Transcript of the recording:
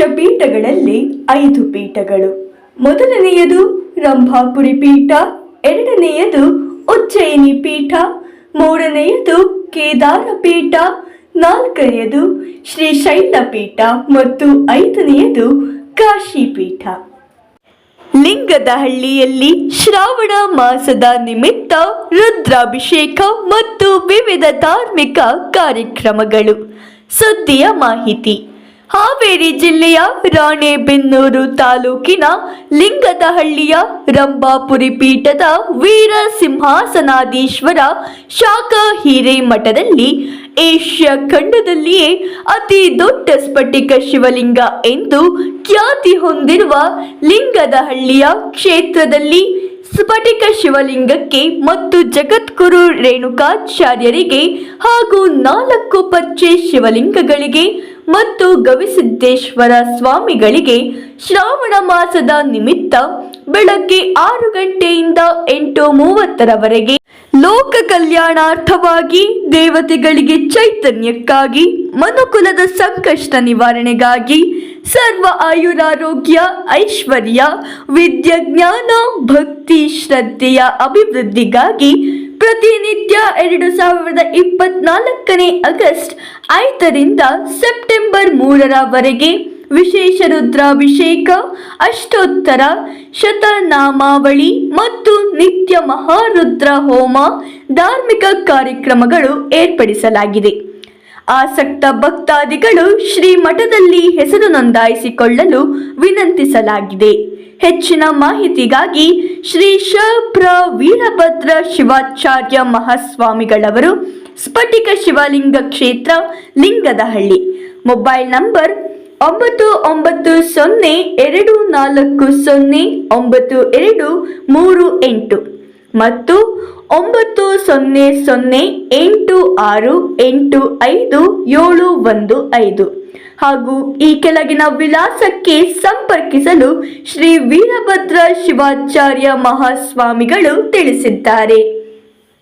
ಪಂಚಪೀಠಗಳಲ್ಲಿ ಐದು ಪೀಠಗಳು. ಮೊದಲನೆಯದು ರಂಭಾಪುರಿ ಪೀಠ, ಎರಡನೆಯದು ಉಜ್ಜಯಿನಿ ಪೀಠ, ಮೂರನೆಯದು ಕೇದಾರ ಪೀಠ, ನಾಲ್ಕನೆಯದು ಶ್ರೀಶೈಲ ಪೀಠ ಮತ್ತು ಐದನೆಯದು ಕಾಶಿ ಪೀಠ. ಲಿಂಗದಹಳ್ಳಿಯಲ್ಲಿ ಶ್ರಾವಣ ಮಾಸದ ನಿಮಿತ್ತ ರುದ್ರಾಭಿಷೇಕ ಮತ್ತು ವಿವಿಧ ಧಾರ್ಮಿಕ ಕಾರ್ಯಕ್ರಮಗಳು. ಸುದ್ದಿಯ ಮಾಹಿತಿ. ಹಾವೇರಿ ಜಿಲ್ಲೆಯ ರಾಣೆಬೆನ್ನೂರು ತಾಲೂಕಿನ ಲಿಂಗದಹಳ್ಳಿಯ ರಂಭಾಪುರಿ ಪೀಠದ ವೀರ ಸಿಂಹಾಸನಾಧೀಶ್ವರ ಶಾಖ ಹಿರೇಮಠದಲ್ಲಿ ಏಷ್ಯಾ ಖಂಡದಲ್ಲಿಯೇ ಅತಿ ದೊಡ್ಡ ಸ್ಫಟಿಕ ಶಿವಲಿಂಗ ಎಂದು ಖ್ಯಾತಿ ಹೊಂದಿರುವ ಲಿಂಗದಹಳ್ಳಿಯ ಕ್ಷೇತ್ರದಲ್ಲಿ ಸ್ಫಟಿಕ ಶಿವಲಿಂಗಕ್ಕೆ ಮತ್ತು ಜಗದ್ಗುರು ರೇಣುಕಾಚಾರ್ಯರಿಗೆ ಹಾಗೂ ನಾಲ್ಕು ಪಚ್ಚೆ ಶಿವಲಿಂಗಗಳಿಗೆ ಮತ್ತು ಗವಿಸಿದ್ದೇಶ್ವರ ಸ್ವಾಮಿಗಳಿಗೆ ಶ್ರಾವಣ ಮಾಸದ ನಿಮಿತ್ತ ಬೆಳಗ್ಗೆ ಆರು ಗಂಟೆಯಿಂದ ಎಂಟು ಮೂವತ್ತರವರೆಗೆ ಲೋಕ ಕಲ್ಯಾಣಾರ್ಥವಾಗಿ ದೇವತೆಗಳಿಗೆ ಚೈತನ್ಯಕ್ಕಾಗಿ ಮನುಕುಲದ ಸಂಕಷ್ಟ ನಿವಾರಣೆಗಾಗಿ ಸರ್ವ ಆಯುರಾರೋಗ್ಯ, ಐಶ್ವರ್ಯ ವಿದ್ಯಜ್ಞಾನ ಭಕ್ತಿ, ಶ್ರದ್ಧೆಯ ಅಭಿವೃದ್ಧಿಗಾಗಿ ಪ್ರತಿನಿತ್ಯ ಎರಡು ಸಾವಿರದ ಇಪ್ಪತ್ನಾಲ್ಕನೇ ಆಗಸ್ಟ್ ಐದರಿಂದ ಸೆಪ್ಟೆಂಬರ್ ಮೂರರವರೆಗೆ ವಿಶೇಷ ರುದ್ರಾಭಿಷೇಕ, ಅಷ್ಟೋತ್ತರ, ಶತನಾಮಾವಳಿ ಮತ್ತು ನಿತ್ಯ ಮಹಾರುದ್ರ ಹೋಮ ಧಾರ್ಮಿಕ ಕಾರ್ಯಕ್ರಮಗಳು ಏರ್ಪಡಿಸಲಾಗಿದೆ. ಆಸಕ್ತ ಭಕ್ತಾದಿಗಳು ಶ್ರೀ ಮಠದಲ್ಲಿ ಹೆಸರು ನೋಂದಾಯಿಸಿಕೊಳ್ಳಲು ವಿನಂತಿಸಲಾಗಿದೆ. ಹೆಚ್ಚಿನ ಮಾಹಿತಿಗಾಗಿ ಶ್ರೀ ಶಪ್ರ ವೀರಭದ್ರ ಶಿವಾಚಾರ್ಯ ಮಹಾಸ್ವಾಮಿಗಳವರು, ಸ್ಫಟಿಕ ಶಿವಲಿಂಗ ಕ್ಷೇತ್ರ, ಲಿಂಗದಹಳ್ಳಿ. ಮೊಬೈಲ್ ನಂಬರ್ ಒಂಬತ್ತು ಒಂಬತ್ತು ಸೊನ್ನೆ ಎರಡು ನಾಲ್ಕು ಸೊನ್ನೆ ಒಂಬತ್ತು ಎರಡು ಮೂರು ಎಂಟು ಮತ್ತು ಒಂಬತ್ತು ಸೊನ್ನೆ ಸೊನ್ನೆ ಎಂಟು ಆರು ಎಂಟು ಐದು ಏಳು ಒಂದು ಐದು. ಹಾಗೂ ಈ ಕೆಳಗಿನ ವಿಳಾಸಕ್ಕೆ ಸಂಪರ್ಕಿಸಲು ಶ್ರೀ ವೀರಭದ್ರ ಶಿವಾಚಾರ್ಯ ಮಹಾಸ್ವಾಮಿಗಳು ತಿಳಿಸಿದ್ದಾರೆ.